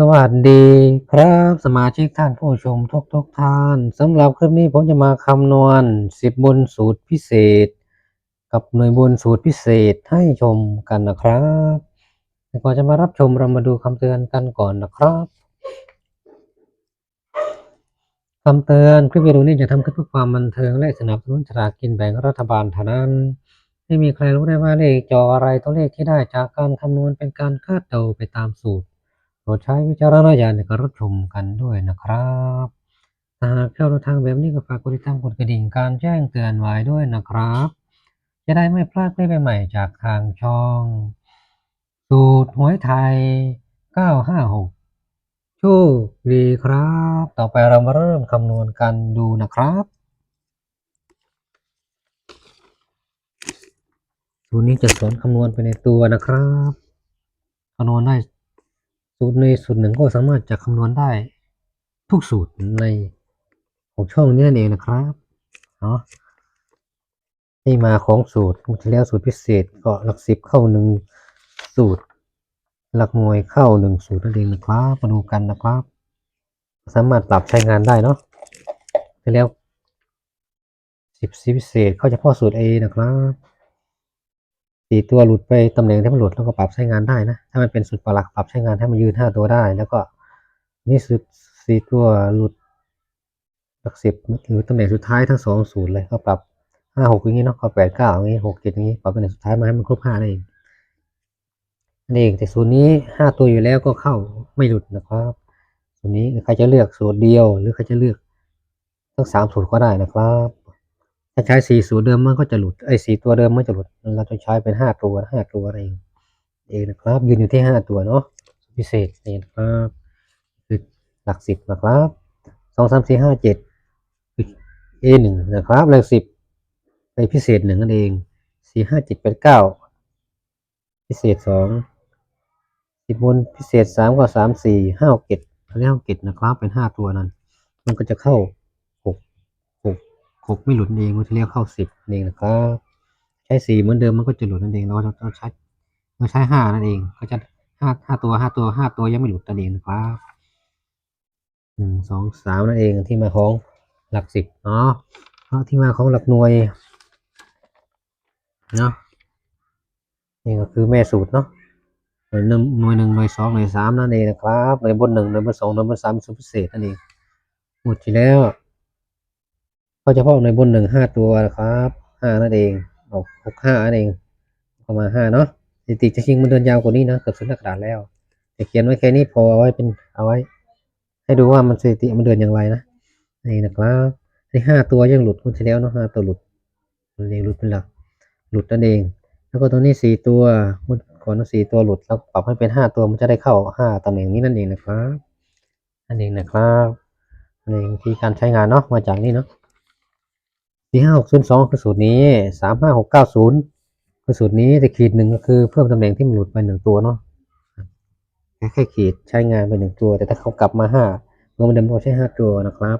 สวัสดีครับสมาชิกท่านผู้ชมทุกทุกท่านสำหรับคลิปนี้ผมจะมาคำนวณสิบบนสูตรพิเศษ กับหน่วยบนสูตรพิเศษให้ชมกันนะครับแต่ก่อนจะมารับชมเรามาดูคำเตือนกันก่อนนะครับคำเตือนคลิปวิดีโอนี้จะทำขึ้นเพื่อความบันเทิงและสนับสนุนฉลากกินแบ่งรัฐบาลเท่านั้นไม่มีใครรู้ได้ว่าเลขจออะไรตัวเลขที่ได้จากการคำนวณเป็นการคาดเดาไปตามสูตร โปรดใช้วิจารณญาณในการรับชมกันด้วยนะครับถ้าหากชอบแนวทางแบบนี้ก็ฝากกดติดตามกดกระดิ่งการแจ้งเตือนไว้ด้วยนะครับ จะได้ไม่พลาดคลิปใหม่ๆจากทางช่อง สูตรหวยไทย 956 โชคดีครับ ต่อไปเรามาเริ่มคำนวณกันดูนะครับสูตรนี้จะสอนคำนวณไปในตัวนะครับคำนวณได้ สูตรในสูตรหนึ่งก็สามารถจะคำนวณได้ทุกสูตรในของช่องนี้นั่นเองนะครับเนาะที่มาของสูตรที่แล้วสูตรพิเศษก็หลักสิบเข้าหนึ่งสูตร หลักหน่วยเข้าหนึ่งสูตรนั่นเองนะครับมาดูกันนะครับ สามารถปรับใช้งานได้เนาะที่แล้วสิบสิพิเศษเข้าเฉพาะสูตร A นะครับ สี่ตัวหลุดไปตำแหน่งที่มันหลุดแล้วก็ปรับใช้งานได้นะ ถ้ามันเป็นสูตรปลักปรับใช้งานให้มันยืนห้าตัวได้ แล้วก็นี่สุดสี่ตัวหลุดหลักสิบหรือตำแหน่งสุดท้ายทั้งสองสูตรเลยก็ปรับห้าหกอย่างนี้เนาะก็แปดเก้าอย่างนี้หกเจ็ดอย่างนี้ปรับตำแหน่งสุดท้ายมาให้มันครบห้านั่นเองนั่นเองแต่สูตรนี้ห้าตัวอยู่แล้วก็เข้าไม่หลุดนะครับสูตรนี้ใครจะเลือกสูตรเดียว หรือใครจะเลือกทั้งสามสูตรก็ได้นะครับ ถ้าใช้สี่สูตรเดิมมันก็จะหลุดไอ้สี่ตัวเดิมมันจะหลุด เราจะใช้เป็นห้าตัวห้าตัวเองเองนะครับ ยืนอยู่ที่ห้าตัวเนาะพิเศษนี่นะครับคือหลักสิบนะครับสองสามสี่ห้าเจ็ดคือหนึ่งนะครับหลักสิบไปพิเศษหนึ่งนั่นเองสี่ห้าเจ็ดแปดเก้าพิเศษสองสิบบนพิเศษสามก็สามสี่ห้าเจ็ดอันนี้ห้าเจ็ดนะครับ เป็นห้าตัวนั้น มันก็จะเข้า หกไม่หลุดเองมันจะเรียกเข้าสิบเองนะครับใช้สี่เหมือนเดิมมันก็จะหลุดนั่นเองเราเราใช้เราใช้ห้านั่นเองก็จะห้าห้าตัวห้าตัวห้าตัวยังไม่หลุดนั่นเองนะครับหนึ่งสองสามนั่นเองที่มาของหลักสิบเนาะเพราะที่มาของหลักหน่วยเนาะนี่ก็คือแม่สูตรเนาะหน่วยหนึ่งหน่วยหนึ่งหน่วยสองหน่วยสามนั่นเองนะครับหน่วยบนหนึ่งหน่วยบนสองหน่วยบนสามเป็นสูตรพิเศษนั่นเองหมดที่แล้ว ก็เฉพาะในบนหนึ่งห้าตัวนะครับห้านั่นเองออกหกห้านั่นเองประมาณห้าเนาะสถิติจะชิงมันเดินยาวกว่านี้นะเกือบสุดหน้ากระดาษแล้วแต่เขียนไว้แค่นี้พอเอาไว้เป็นเอาไว้ ให้ดูว่ามันสถิติมันเดินอย่างไรนะนี่นะครับที่ห้าตัวยังหลุดคนที่แล้วเนาะห้าตัวหลุดมันเองหลุดเป็นหลักหลุดนั่นเอง แล้วก็ตัวนี้สี่ตัวมันก่อนสี่ตัวหลุดแล้วปรับให้เป็นห้าตัวมันจะได้เข้าห้าตำแหน่งนี้นั่นเองนะครับนั่นเองนะครับในวิธีการใช้งานเนาะมาจากนี่เนาะ สี่ห้าหกศูนย์สองคือสูตรนี้สามห้าหกเก้าศูนย์คือสูตรนี้แต่ขีดหนึ่งก็คือเพิ่มตำแหน่งที่มันหลุดไปหนึ่งตัวเนาะแค่ขีดใช้งานไปหนึ่งตัว แต่ถ้าเขากลับมาห้าเมื่อมันเดิมเราใช้ห้าตัวนะครับ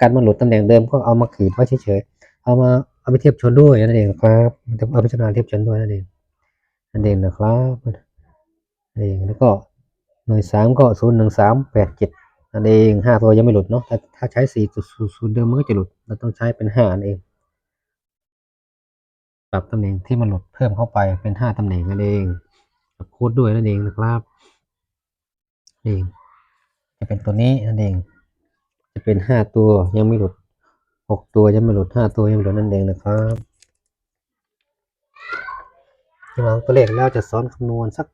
การมันหลุดตำแหน่งเดิมก็เอามาขีดไว้เฉยๆเอามาเอาไปเทียบชนด้วยนั่นเองครับเอาไปพิจารณาเทียบชนด้วยนั่นเองนั่นเองนะครับนั่นเองแล้วก็หน่วยสามก็ศูนย์หนึ่งสามแปดเจ็ดนั่นเองห้าตัวยังไม่หลุดเนาะถ้าถ้าใช้สี่สูตรเดิมมันก็จะหลุดเราต้องใช้เป็นห้านั่นเอง ปรับตำแหน่งที่มันหลุดเพิ่มเข้าไปเป็นห้าตำแหน่งนั่นเองปรับโค้ดด้วยนั่นเองนะครับนี่เองจะเป็นตัวนี้นั่นเอง จะเป็นห้าตัวยังไม่หลุดหกตัวยังไม่หลุดห้าตัวยังไม่หลุดนั่นเองนะครับที่มางตัวเลขแล้วจะสอนคำนวณสัก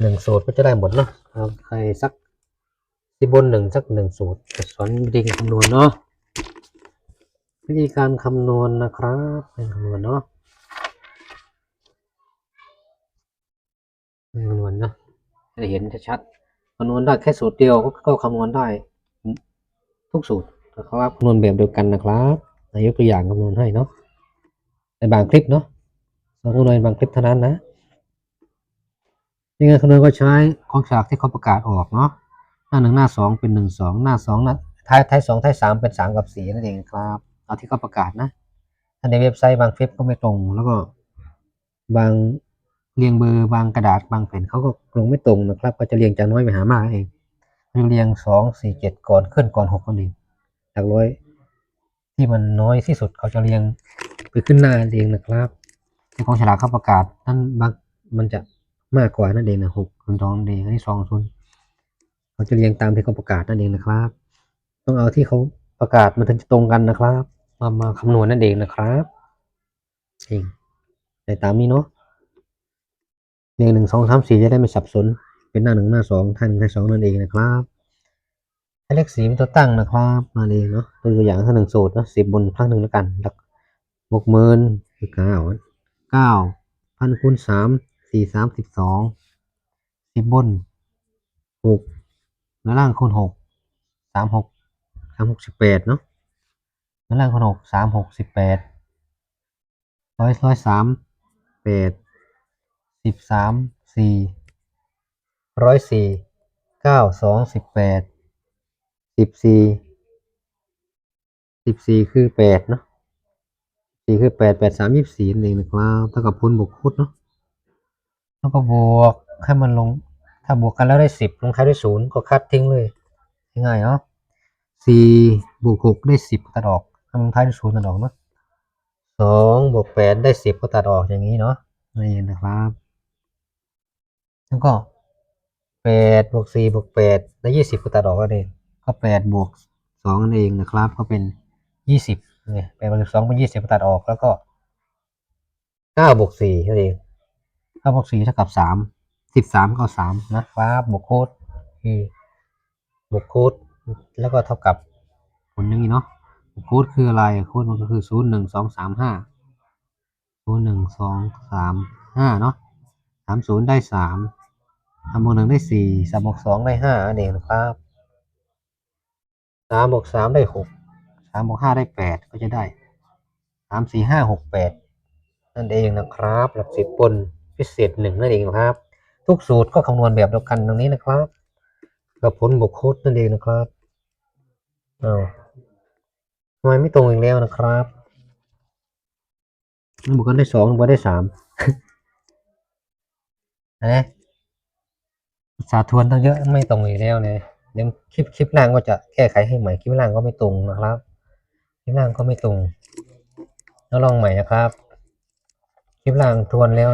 หนึ่งสูตรก็จะได้หมดเนาะเอาใครสักที่บนหนึ่งสักหนึ่งสูตรจะสอนวิธีการคำนวณเนาะ วิธีการคำนวณนะครับเป็นคำนวณเนาะเป็นคำนวณเนาะจะเห็นชัดๆคำนวณได้แค่สูตรเดียวก็คำนวณได้ ทุกสูตรนะครับคำนวณแบบเดียวกันนะครับนายกตัวอย่างคำนวณให้เนาะในบางคลิปเนาะสอนคำนวณในบางคลิปเท่านั้นนะยังไงคำนวณก็ใช้ของฉากที่เขาประกาศออกเนาะหน้าหนึ่งหน้าสองเป็นหนึ่งสองหน้าสองนะท้ายท้ายสองท้ายสามเป็นสามกับสี่นั่นเองครับ เอาที่เขาประกาศนะ ถ้าในเว็บไซต์บางเฟซก็ไม่ตรง แล้วก็บางเรียงเบอร์บางกระดาษบางแผ่นเขาก็ลงไม่ตรงนะครับ ก็จะเรียงจากน้อยไปหามากเองเรียงสองสี่เจ็ดก่อนขึ้นก่อนหกนั่นเองหลักร้อย ที่มันน้อยที่สุดเขาจะเรียงไปขึ้นหน้าเรียงนะครับที่ของฉลากเขาประกาศนั่นบางมันจะมากกว่านั่นเองนะหกคูณสองนั่นเองอันนี้สองศูนย์เขาจะเรียงตามที่เขาประกาศนั่นเองนะครับ ต้องเอาที่เขาประกาศมันถึงจะตรงกันนะครับ มามาคำนวณนั่นเองนะครับเองแต่ตามนี้เนาะเรียงหนึ่งสองสามสี่จะได้ไม่สับสน เป็นหน้าหนึ่งหน้าสองท่าหนึ่งท่าสองนั่นเองนะครับเลขสีเป็นตัวตั้งนะครับมาเองเนาะตัวอย่างท่าหนึ่งสูตรเนาะสิบบนครั้งหนึ่งแล้วกันหลักหกหมื่นคือเก้าเก้าพันคูณสามสี่สามสิบสองสิบบนหกแล้วล่างคูณหกสามหกสามหกสิบแปดเนาะ แล้วล่างคูณหกสามหกสิบแปดร้อยร้อยสามแปดสิบสามสี่ร้อยสี่เก้าสองสิบแปดสิบสี่สิบสี่คือแปดเนาะสี่คือแปดแปดสามยี่สิบสี่นั่นเองนะครับเท่ากับพูนบวกคูณเนาะแล้วก็บวกให้มันลง ถ้าบวกกันแล้วได้สิบลงท้ายด้วยศูนย์ก็คัดทิ้งเลยง่ายเนาะสี่บวกหกได้สิบตัดออก ให้มันลงท้ายด้วยศูนย์ตัดออกเนาะสองบวกแปดได้สิบก็ตัดออกอย่างนี้เนาะนี่นะครับ แล้วก็แปดบวกสี่บวกแปดได้ยี่สิบก็ตัดออกก็เองก็แปดบวกสองนั่นเองนะครับ ก็เป็นยี่สิบเนี่ยแปดบวกสิบสองเป็นยี่สิบก็ตัดออกแล้วก็เก้าบวกสี่นั่นเองเก้าบวกสี่เท่ากับสามสิบสามก็สามนะครับบวกโค้ดคือบวกโค้ดแล้วก็เท่ากับผลอย่างนี้เนาะบวก โค้ดคืออะไร โค้ดมันก็คือศูนย์หนึ่งสองสามห้าศูนย์หนึ่งสองสามห้าเนาะสามศูนย์ได้สามสามบวกหนึ่งได้สี่สามบวกสองได้ห้าเองนะครับสามบวกสามได้หกสามบวกห้าได้แปดก็จะได้สามสี่ห้าหกแปดนั่นเองนะครับ หลักสิบบนพิเศษหนึ่งนั่นเองนะครับ ทุกสูตรก็คำนวณแบบเดียวกันตรงนี้นะครับกับผลบวกโคตรนั่นเองนะครับอ้าว ทำไมไม่ตรงอีกแล้วนะครับบวกกันได้สองบวกได้สามนะสาทวนตั้งเยอะไม่ตรงอีกแล้วเนี่ยเดี๋ยวคลิปคลิปล่างก็จะแก้ไขให้ใหม่คลิปล่างก็ไม่ตรงนะครับ คลิปล่างก็ไม่ตรงแล้วลองใหม่นะครับ คลิปล่างทวนแล้ว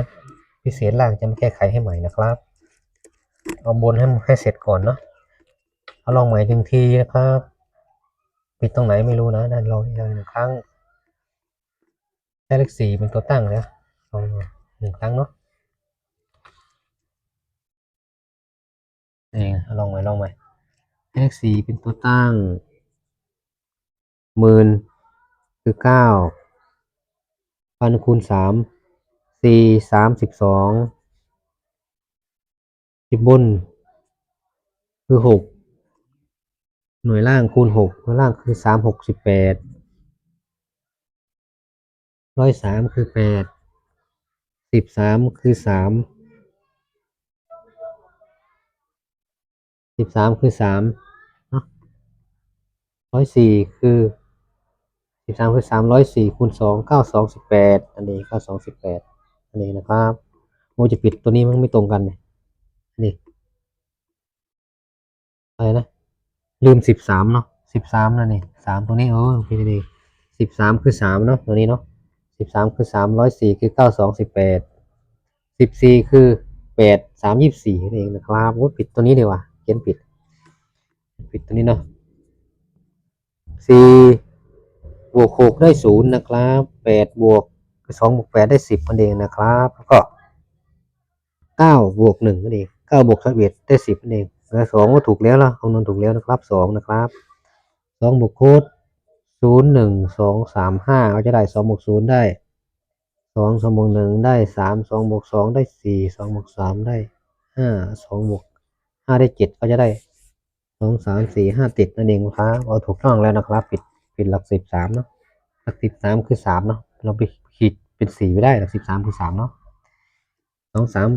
พิเศษล่างจะมาแก้ไขให้ใหม่นะครับ เอาบนให้ให้เสร็จก่อนเนาะเอาลองใหม่หนึ่งทีนะครับ ปิดตรงไหนไม่รู้นะนั่นลองอีกหนึ่งครั้งได้เลขสี่เป็นตัวตั้งนะลองหนึ่งครั้งเนาะเองลองใหม่ลองใหม่เลขสี่เป็นตัวตั้งหมื่นคือเก้าพันคูณสามสี่สามสิบสองสิบบนคือหก หน่วยล่างคูณหกหน่วยล่างคือสามหกสิบแปดร้อยสามคือแปดสิบสามคือสามสิบสามคือสามร้อยสี่คือสิบสามคือสามร้อยสี่คูณสองเก้าสองสิบแปดอันนี้เก้าสองสิบแปดอันนี้นะครับโมจะปิดตัวนี้มันไม่ตรงกันเนี่ยอันนี้อะไรนะ ลืมสิบสามเนาะสิบสามนั่นเองสามตัวนี้เออพี่ดีสิบสามคือสามเนาะตัวนี้เนาะสิบสามคือสามร้อยสี่คือเก้าสองสิบแปดสิบสี่คือแปดสามยี่สิบสี่นั่นเองนะครับโอ้ปิดตัวนี้ดีกว่าเขียนผิดปิดตัวนี้เนาะสี่บวกหกได้ศูนย์นะครับแปดบวกสองบวกแปดได้สิบนั่นเองนะครับ แล้วก็เก้าบวกหนึ่งนั่นเองเก้าบวกสิบเอ็ดได้สิบนั่นเอง สองก็ถูกแล้วล่ะคำนวณถูกแล้วนะครับสองนะครับสองบวกค้ดศูนย์หนึ่งสองสามห้าก็จะได้สองบวกศูนย์ได้สองสองบวกหนึ่งได้สามสองบวกสองได้สี่สองบวกสามได้ห้าสองบวกห้าได้เจ็ดก็จะได้สองสามสี่ห้าติดนั่นเองครับเอาถูกต้องแล้วนะครับ ปิดปิดหลักสิบสามเนาะหลักสิบสามคือสามเนาะเราไปขีดเป็นสี่ไม่ได้หลักสิบสามคือสามเนาะสองสาม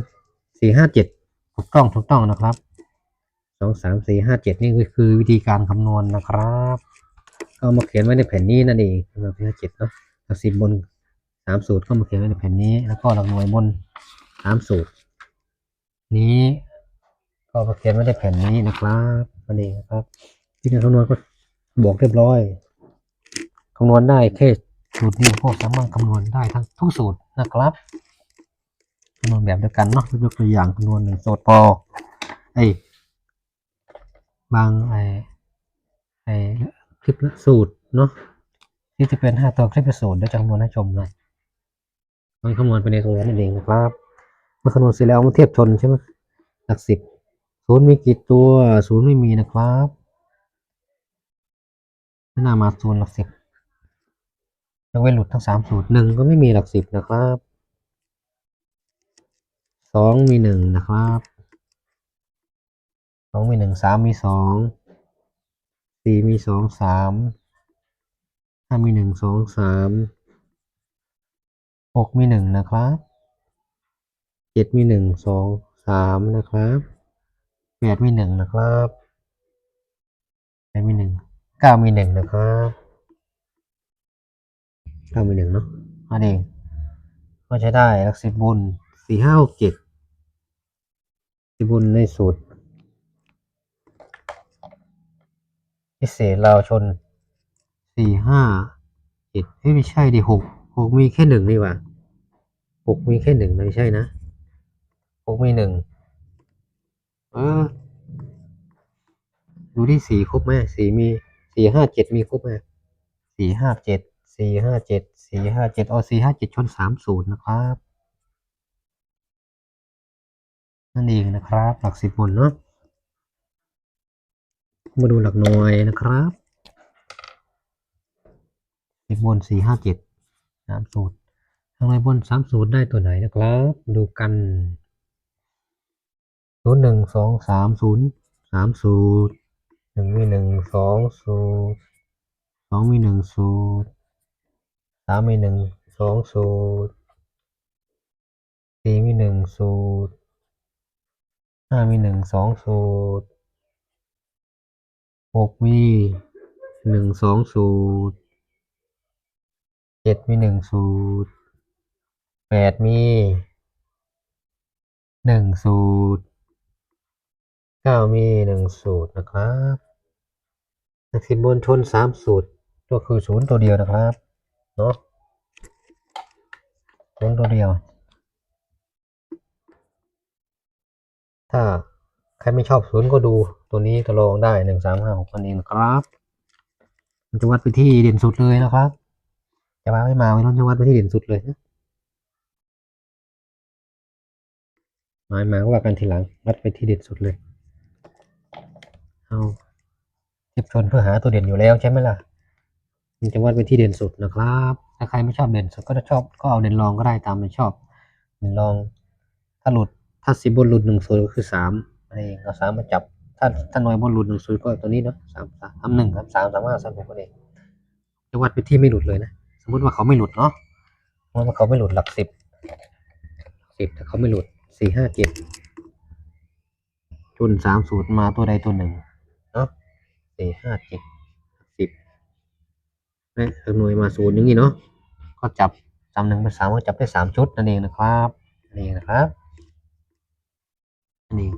สี่ห้าเจ็ดถูกต้องถูกต้องนะครับ สองสามสี่ห้าเจ็ดนี่คือวิธีการคำนวณนะครับก็มาเขียนไว้ในแผ่นนี้นั่นเองหลักสี่ห้าเจ็ดเนาะหลักสิบบนสามสูตรก็มาเขียนไว้ในแผ่นนี้ แล้วก็หลักหน่วยบนตามสูตร นี้ ก็มาเขียนไว้ในแผ่นนี้นะครับนั่นเองครับที่การคำนวณก็บอกเรียบร้อยคำนวณได้แค่สูตรนี้ก็สามารถคำนวณได้ทั้งทุกสูตรนะครับคำนวณแบบเดียวกันเนาะยกตัวอย่างคำนวณหนึ่งสูตรพอไอ บางไอ้ไอ้คลิปสูตรเนาะที่จะเป็นห้าตัวคลิปสูตรเดี๋ยวจำนวณให้ชมหน่อยมันคำนวณไปในตรงนั้นเองนะครับเมื่อคำนวณเสร็จแล้วมาเทียบชนใช่ไหมหลักสิบศูนย์มีกี่ตัวศูนย์ไม่มีนะครับไม่น่ามาศูนย์หลักสิบยกเว้นหลุดทั้งสามสูตรหนึ่งก็ไม่มีหลักสิบนะครับสองมีหนึ่งนะครับ องมีหนึ่งสามมีสองสี่มีสองสามห้ามีหนึ่งสองสามหกมีหนึ่งนะครับเจ็ดมีหนึ่งสองสามนะครับแปดมีหนึ่งนะครับแปดมีหนึ่งเก้ามีหนึ่งนะครับเก้ามีหนึ่งเนาะอันเองก็ใช้ได้ลักสิบบุญสี่ห้าหกเจ็ดสิบบุญในสูตร พิ เศษเราวชนสี่ห้าเจ็ดเฮ้ยไม่ใช่ดิหกหกมีแค่หนึ่งนี่หว่าหกมีแค่หนึ่งไม่ใช่นะหกมีหนึ่งเออดูที่สี่ครบไหมสี่มีสี่ห้าเจ็ดมีครบไหมสี่ห้าเจ็ดสี่ห้าเจ็ดสี่ห้าเจ็ดเอาสี่ห้าเจ็ดชนสามศูนย์นะครับ นั่นเองนะครับ หลักสิบบนเนาะ มาดูหลักหน่วยนะครับสิบบนสี่ห้าเจ็ดสามศูนย์ทางในบนสามศูนย์ได้ตัวไหนนะครับ ดูกันศูนย์หนึ่งสองสามศูนย์สามศูนย์หนึ่งมีหนึ่งสองศูนย์สองมีหนึ่งศูนย์สามมีหนึ่งสองศูนย์สี่มีหนึ่งศูนย์ห้ามีหนึ่งสองศูนย์ กมีหนึ่งสองศูนย์เจ็ดมีหนึ่งศูนย์แปดมีหนึ่งศูนย์เก้ามีหนึ่งสูตรนะครับหลักสิบบนชนสามสูตรก็คือศูนย์ตัวเดียวนะครับเนาะศูนย์ตัวเดียว ถ้า ใครไม่ชอบศูนย์ก็ดูตัวนี้ก็ลองได้หนึ่งสามห้าหกนั่นเองนครับมันจะวัดไปที่เด่นสุดเลยนะครับ จะมาไม่มาไม่ต้องจะวัดไปที่เด่นสุดเลยนะหมายมาว่ากันทีหลังวัดไปที่เด่นสุดเลยเอาเทียบชนเพื่อหาตัวเด่นอยู่แล้วใช่ไหมล่ะมันจะวัดไปที่เด่นสุดนะครับถ้าใครไม่ชอบเด่นสุดก็จะชอบก็เอาเด่นรองก็ได้ตามไม่ชอบ เด่นรองถ้าหลุดถ้าสิบบนหลุดหนึ่งศูนก็คือสาม อะไรเองเอาสามมาจับ ถ้าถ้าน้อยบนหลุดหนึ่งศูนย์ก็ตัวนี้เนาะสามสามหนึ่งครับสามสามห้าสามหกนั่นเองจะวัดไปที่ไม่หลุดเลยนะ สมมติว่าเขาไม่หลุดเนาะสมมติว่าเขาไม่หลุดหลักสิบสิบถ้าเขาไม่หลุดสี่ห้าเจ็ดจนสามศูนย์มาตัวใดตัวหนึ่งเนาะสี่ห้าเจ็ดสิบและหน่วยมาศูนย์อย่างนี้เนาะก็จับจำหนึ่งเป็นสามก็จับได้สามชุดนั่นเองนะครับนั่นเองนะครับนั่นเอง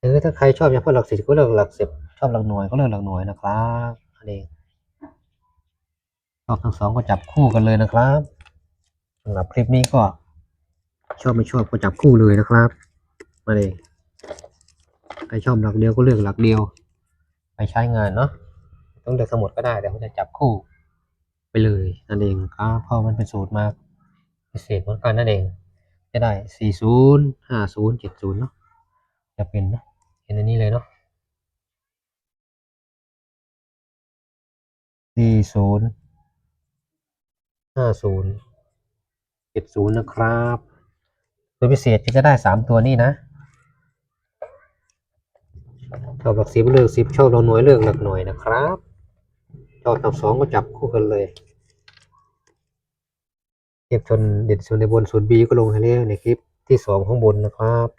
หรือถ้าใครชอบเฉพาะหลักสิบก็เลือกหลักสิบชอบหลักหน่วยก็เลือกหลักหน่วยนะครับนั่นเองชอบทั้งสองก็จับคู่กันเลยนะครับสำหรับคลิปนี้ก็ชอบไม่ชอบก็จับคู่เลยนะครับนั่นเองใครชอบหลักเดียวก็เลือกหลักเดียวไปใช้งานเนาะต้องเลือกสมุดก็ได้แต่ผมจะจับคู่ ไปเลยนั่นเองครับเพราะมันเป็นสูตรมาพิเศษเหมือนกันนั่นเองจะได้ 40 50 70 เนาะจะเป็นนะ เห็นอันนี้เลยเนาะ40 50 70นะครับ ตัวพิเศษก็จะได้3ตัวนี้นะชอบหลักสิบเลือกสิบชอบเราหน่วยเลือกหลักหน่วยนะครับชอบทั้งสองก็จับคู่กันเลยเทียบชนเด่นส่วนในบนส่วน B ก็ลงให้แล้วในคลิปที่สองข้างบนนะครับ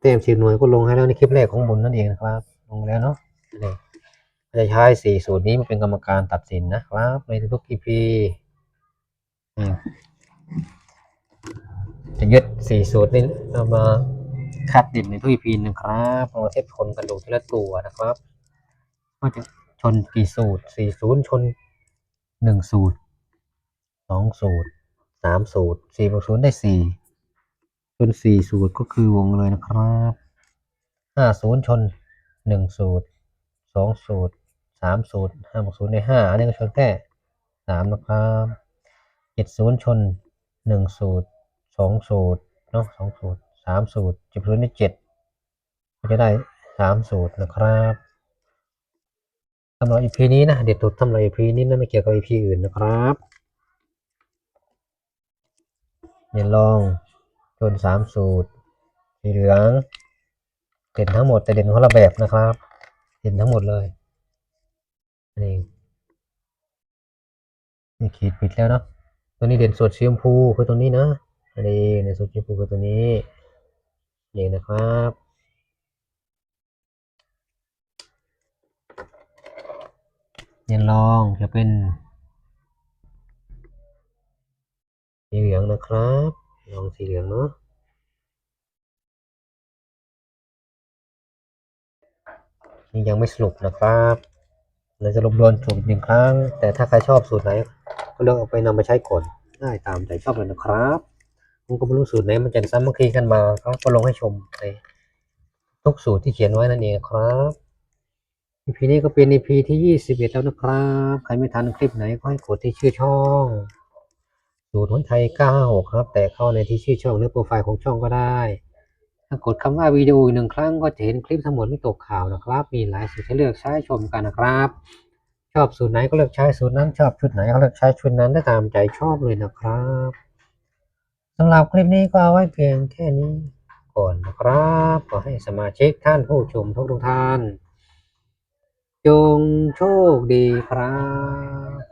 เต็มสิบหน่วยก็ลงให้แล้วในคลิปแรกของบนนั่นเองนะครับ ลงแล้วเนาะนี่จะใช้สี่สูตรนี้มาเป็นกรรมการตัดสินนะครับ ในทุกๆ EP นี่จะยึดสี่สูตรนี้เอามาคัดดินในทุก EP หนึ่งครับเอามาเทสคนกันดูทีละตัวนะครับว่าจะชนกี่สูตรสี่ศูนย์ชนหนึ่งสูตรสองสูตรสามสูตรสี่บวกศูนย์ได้สี่ นสี่สูตรก็คือวงเลยนะครับห้าศูนย์ชนหนึ่งสูตรสองสูตรสามสูตรห้าบวกศูนย์ได้ห้าอันนี้ก็ชนแค่สามนะครับเจ็ดศูนย์ชนหนึ่งสูตรสองสูตรเนาะสองสูตรสามสูตรเจ็ดศูนย์ได้เจ็ดก็จะได้สามสูตรนะครับสำหรับ EP นี้นะเด็ดสุดสำหรับ EP นี้นะไม่เกี่ยวกับ EP อื่นนะครับเดี๋ยวลอง จนสามสูตร สีเหลือง เด่นทั้งหมดแต่เด่นคนละแบบนะครับ เด่นทั้งหมดเลยนี่นี่ขีดผิดแล้วเนาะ ตัวนี้เด่นสดสีชมพูคือตัวนี้นะ อันนี้ในสดสีชมพูคือตัวนี้ นี่นะครับเดี๋ยวลองจะเป็นสีเหลืองนะครับ ลองสีเหลืองเนาะนี่ยังไม่สรุปนะครับเราจะรบรวนสูตรหนึ่งครั้ง แต่ถ้าใครชอบสูตรไหน ก็เลือกเอาไปนำไปใช้ก่อนได้ตามใจชอบเลยนะครับผมก็ไม่รู้สูตรไหนมันจะซ้ำเมัคคีกันมาครับก็ลงให้ชมในทุกสูตรที่เขียนไว้นั่นเองครับ EP นี้ก็เป็น EP ที่ 21 แล้วนะครับ ใครไม่ทันคลิปไหนก็ให้กดที่ชื่อช่อง สูตรหนไทย 956 ครับ แต่เข้าในที่ชื่อช่องหรือโปรไฟล์ของช่องก็ได้ถ้ากดคำว่าวิดีโออีกหนึ่งครั้งก็จะเห็นคลิปทั้งหมดไม่ตกข่าวนะครับ มีหลายสูตรให้เลือกใช้ชมกันนะครับ ชอบสูตรไหนก็เลือกใช้สูตรนั้นชอบชุดไหนก็เลือกใช้ชุดนั้นได้ตามใจชอบเลยนะครับสำหรับคลิปนี้ก็เอาไว้เพียงแค่นี้ก่อนนะครับขอให้สมาชิกท่านผู้ชมทุกทุกท่าน จงโชคดีครับ